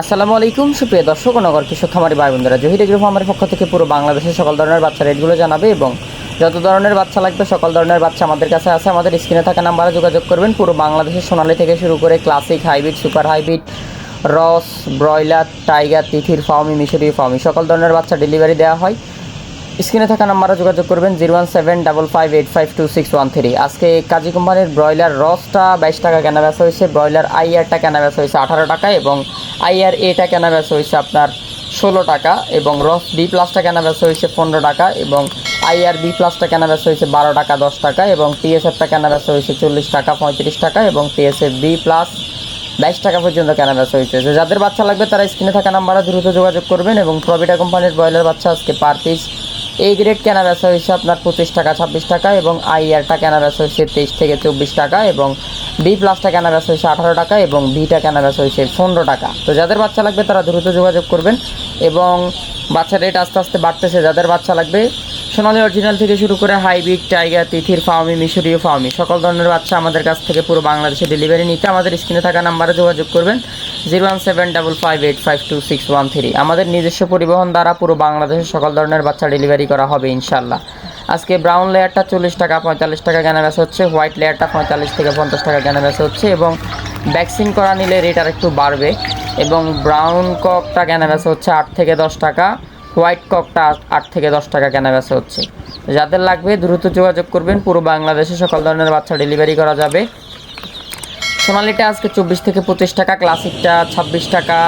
আসসালামু আলাইকুম, সুপ্রিয় দর্শক নগর কৃষক খামারি ভাই বন্ধুরা জহির এগ্রো ফার্মের পক্ষ থেকে পুরো বাংলাদেশের সকল ধরনের বাচ্চা রেটগুলো জানাবে এবং যত ধরনের বাচ্চা লাগবে, সকল ধরনের বাচ্চা আমাদের কাছে আছে। আমাদের স্ক্রিনে থাকা নাম্বারে যোগাযোগ করবেন। পুরো বাংলাদেশের সোনালি থেকে শুরু করে classic, hybrid, super hybrid, Ross, broiler, tiger, তিথির ফার্মি মিশরি ফার্মি, সকল ধরনের বাচ্চা ডেলিভারি দেওয়া হয়। স্ক্রিনে থাকা নাম্বারে যোগাযোগ করবেন zero one seven double five eight five two six one three. আজকে কাজী কোম্পানির ব্রয়লার রসটা বাইশ টাকা কেনা বেচা হয়েছে, ব্রয়লার আইআরটা কেনা বেচা হয়েছে আঠারো টাকা এবং আইআর এটা কেনা বেচা হয়েছে আপনার ষোলো টাকা এবং রস বি প্লাসটা কেনা বেচা হয়েছে পনেরো টাকা এবং আইআর বি প্লাসটা কেনা বেচা হয়েছে বারো টাকা, দশ টাকা এবং টিএসএফটা কেনা বেচা হয়েছে চল্লিশ টাকা, পঁয়ত্রিশ টাকা এবং টিএসএফ বি প্লাস বাইশ টাকা পর্যন্ত কেনা বেচা হয়েছে। যাদের বাচ্চা লাগবে তারা স্ক্রিনে থাকা নাম্বারে দ্রুত যোগাযোগ করবেন এবং প্রবিটা কোম্পানির ব্রয়লার বাচ্চা আজকে পার পিস এই গ্রেড কেনা বেচা হয়েছে আপনার পঁচিশ টাকা, ছাব্বিশ টাকা এবং আইআরটা কেনা বেচা হয়েছে তেইশ থেকে চব্বিশ টাকা এবং বি প্লাসটা কেনা বেচা হয়েছে আঠারো টাকা এবং বিটা কেনা বেচা হয়েছে পনেরো টাকা। তো যাদের বাচ্চা লাগবে তারা দ্রুত যোগাযোগ করবেন এবং বাচ্চা রেট আস্তে আস্তে বাড়তেছে। যাদের বাচ্চা লাগবে সোনালী অরিজিনাল থেকে শুরু করে হাইব্রিড টাইগার, তিথির ফার্মি মিশরীয় ফার্মি সকল ধরনের বাচ্চা আমাদের কাছ থেকে পুরো বাংলাদেশে ডেলিভারি নিতে আমাদের স্ক্রিনে থাকা নাম্বারে যোগাযোগ করবেন, zero one seven double five eight five two six one three. আমাদের নিজস্ব পরিবহন দ্বারা পুরো বাংলাদেশের সকল ধরনের বাচ্চা ডেলিভারি করা হবে ইনশাল্লাহ আজকে ব্রাউন লেয়ারটা চল্লিশ টাকা, পঁয়তাল্লিশ টাকা কেনা বেচা হচ্ছে হোয়াইট লেয়ারটা পঁয়তাল্লিশ থেকে পঞ্চাশ টাকা কেনা বেচা হচ্ছে এবং ভ্যাকসিন করা নিলে রেট আর একটু বাড়বে এবং ব্রাউন ককটা কেনা বেচা হচ্ছে আট থেকে দশ টাকা। হোয়াইট ককটা আট থেকে দশ টাকা কেনা বেচা হচ্ছে। যাদের লাগবে দ্রুত যোগাযোগ করবেন, পুরো বাংলাদেশে সকল ধরনের বাচ্চা ডেলিভারি করা যাবে। সোনালিটা আজকে চব্বিশ থেকে পঁচিশ টাকা, ক্লাসিকটা ছাব্বিশ টাকা,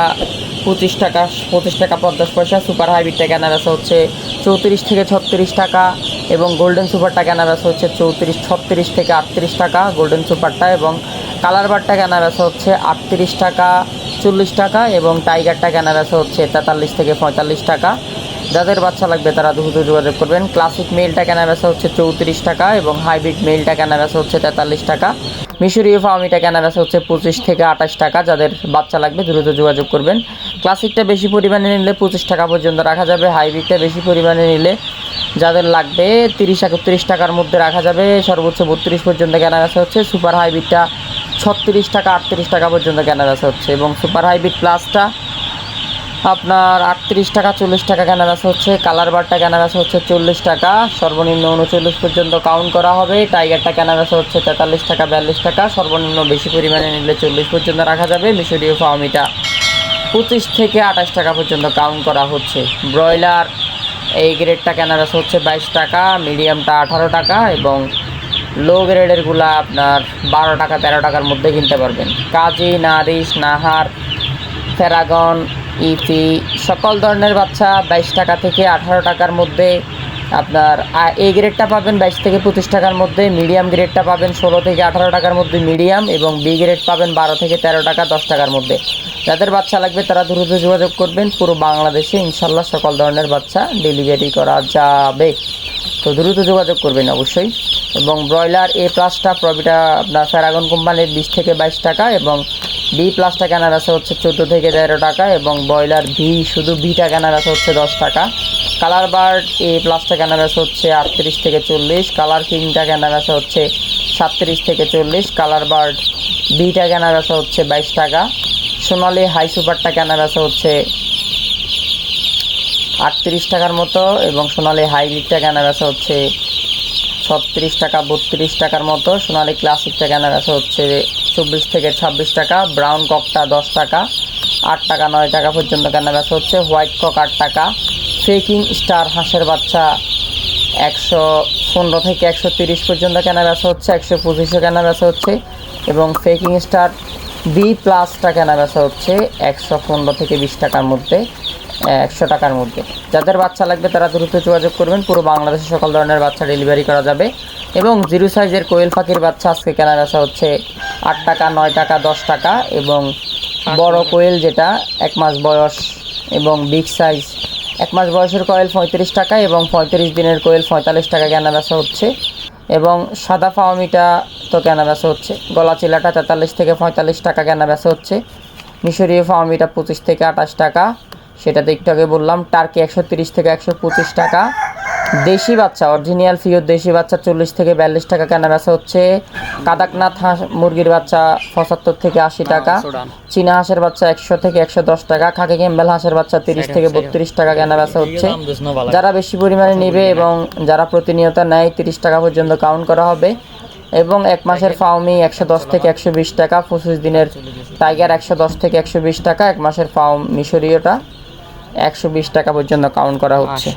পঁচিশ টাকা পঁচিশ টাকা, পঞ্চাশ পয়সা, সুপার হাইব্রিডটা কেনা বেচা হচ্ছে চৌত্রিশ থেকে ছত্রিশ টাকা এবং গোল্ডেন সুপারটা কেনা বেচা হচ্ছে চৌত্রিশ, ছত্রিশ থেকে আটত্রিশ টাকা গোল্ডেন সুপারটা এবং কালার বারটা কেনা বেচা হচ্ছে আটত্রিশ টাকা, চল্লিশ টাকা এবং টাইগারটা কেনা বেচা হচ্ছে তেতাল্লিশ থেকে পঁয়তাল্লিশ টাকা। যাদের বাচ্চা লাগবে তারা দ্রুত যোগাযোগ করবেন। ক্লাসিক মেলটা কেনা বেচা হচ্ছে চৌত্রিশ টাকা এবং হাইব্রিড মেলটা কেনা বেচা হচ্ছে তেতাল্লিশ টাকা। মিশরীয় ফার্মিটা কেনা বেচা হচ্ছে পঁচিশ থেকে আঠাশ টাকা। যাদের বাচ্চা লাগবে দ্রুত যোগাযোগ করবেন। ক্লাসিকটা বেশি পরিমাণে নিলে পঁচিশ টাকা পর্যন্ত রাখা যাবে। হাইব্রিডটা বেশি পরিমাণে নিলে যাদের লাগবে তিরিশ একত্রিশ টাকার মধ্যে রাখা যাবে। সর্বোচ্চ বত্রিশ পর্যন্ত কেনা বেচা হচ্ছে। সুপার হাইব্রিডটা ছত্রিশ টাকা, আটত্রিশ টাকা পর্যন্ত কেনা বেচা হচ্ছে এবং সুপার হাইব্রিড প্লাসটা আপনার আটত্রিশ টাকা, চল্লিশ টাকা কেনা হচ্ছে, কালার বারটা কেনা হচ্ছে চল্লিশ টাকা। সর্বনিম্ন উনচল্লিশ পর্যন্ত কাউন্ট করা হবে। টাইগারটা কেনা হচ্ছে তেতাল্লিশ টাকা, বিয়াল্লিশ টাকা। সর্বনিম্ন বেশি পরিমাণে নিলে চল্লিশ পর্যন্ত রাখা যাবে। মিশরীয় ফার্মিটা পঁচিশ থেকে আঠাশ টাকা পর্যন্ত কাউন্ট করা হচ্ছে। ব্রয়লার এই গ্রেডটা কেনা হচ্ছে বাইশ টাকা মিডিয়ামটা আঠারো টাকা এবং লো গ্রেডেরগুলা আপনার বারো টাকা, তেরো টাকার মধ্যে কিনতে পারবেন। কাজী, নারিশ, নাহার, ফেরাগন ইপি সকল ধরনের বাচ্চা বাইশ টাকা থেকে আঠারো টাকার মধ্যে আপনার এ গ্রেডটা পাবেন বাইশ থেকে পঁচিশ টাকার মধ্যে মিডিয়াম গ্রেডটা পাবেন ষোলো থেকে আঠারো টাকার মধ্যে মিডিয়াম এবং বি গ্রেড পাবেন বারো থেকে তেরো টাকা, দশ টাকার মধ্যে। যাদের বাচ্চা লাগবে তারা দ্রুত যোগাযোগ করবেন, পুরো বাংলাদেশে ইনশাল্লাহ সকল ধরনের বাচ্চা ডেলিভারি করা যাবে। তো দ্রুত যোগাযোগ করবেন অবশ্যই। এবং ব্রয়লার এ প্লাসটা প্রবিটা আপনার ফ্যারাগন কোম্পানির বিশ থেকে বাইশ টাকা এবং বি প্লাসটা কেনা বেচা হচ্ছে চোদ্দ থেকে তেরো টাকা এবং ব্রয়লার ভি শুধু বিটা কেনা বেচা হচ্ছে দশ টাকা। কালার বার্ড এ প্লাসটা কেনা বেচা হচ্ছে আটত্রিশ থেকে চল্লিশ, কালার কিংটা কেনা বেচা হচ্ছে সাতত্রিশ থেকে চল্লিশ, কালার বার্ড বিটা কেনা বেচা হচ্ছে বাইশ টাকা, সোনালি হাই সুপারটা কেনা বেচা হচ্ছে আটত্রিশ টাকার মতো এবং সোনালি হাইব্রিডটা কেনা বেচা হচ্ছে ছত্রিশ টাকা, বত্রিশ টাকার মতো, সোনালি ক্লাসিকটা কেনা বেচা হচ্ছে চব্বিশ থেকে ছাব্বিশ টাকা ব্রাউন ককটা দশ টাকা, আট টাকা, নয় টাকা পর্যন্ত কেনা বেচা হচ্ছে হোয়াইট কক আট টাকা ফেকিং স্টার হাঁসের বাচ্চা একশো পনেরো থেকে একশো তিরিশ পর্যন্ত কেনা বেচা হচ্ছে, একশো পঁচিশও কেনা বেচা হচ্ছে, এবং ফেকিং স্টার বি প্লাসটা কেনা বেচা হচ্ছে একশো পনেরো থেকে বিশ টাকার মধ্যে একশো টাকার মধ্যে। যাদের বাচ্চা লাগবে তারা দ্রুত যোগাযোগ করবেন, পুরো বাংলাদেশে সকল ধরনের বাচ্চা ডেলিভারি করা যাবে, এবং জিরো সাইজের কোয়েল পাখির বাচ্চা আজকে কেনা বেচা হচ্ছে আট টাকা, নয় টাকা, দশ টাকা এবং বড় কোয়েল যেটা এক মাস বয়স এবং বিগ সাইজ এক মাস বয়সের কোয়েল পঁয়ত্রিশ টাকা এবং পঁয়ত্রিশ দিনের কোয়েল পঁয়তাল্লিশ টাকা কেনা বেচা হচ্ছে এবং সাদা ফাওয়ামিটা তো কেনা বেচা হচ্ছে। গলা চিলাটা তেতাল্লিশ থেকে পঁয়তাল্লিশ টাকা কেনা বেচা হচ্ছে। মিশরীয় ফাওয়ামিটা পঁচিশ থেকে আঠাশ টাকা সেটাতে একটু আগে বললাম। টার্কি একশো তিরিশ থেকে একশো পঁচিশ টাকা। দেশি বাচ্চা অরিজিনাল ফিওর দেশি বাচ্চা চল্লিশ থেকে বিয়াল্লিশ টাকা কেনা বেচা হচ্ছে। কাদাকনাথ হাঁস মুরগির বাচ্চা পঁচাত্তর থেকে আশি টাকা। চীনা হাঁসের বাচ্চা একশো থেকে একশো দশ টাকা। খাকি ক্যাম্বেল হাঁসের বাচ্চা তিরিশ থেকে বত্রিশ টাকা কেনা বেচা হচ্ছে। যারা বেশি পরিমাণে নেবে এবং যারা প্রতিনিয়ত নেয় তিরিশ টাকা পর্যন্ত কাউন্ট করা হবে। এবং এক মাসের ফাউমি একশো দশ থেকে একশো বিশ টাকা পঁচিশ দিনের টাইগার একশো দশ থেকে একশো বিশ টাকা এক মাসের ফাউম মিশরীয়টা একশো বিশ টাকা পর্যন্ত কাউন্ট করা হচ্ছে।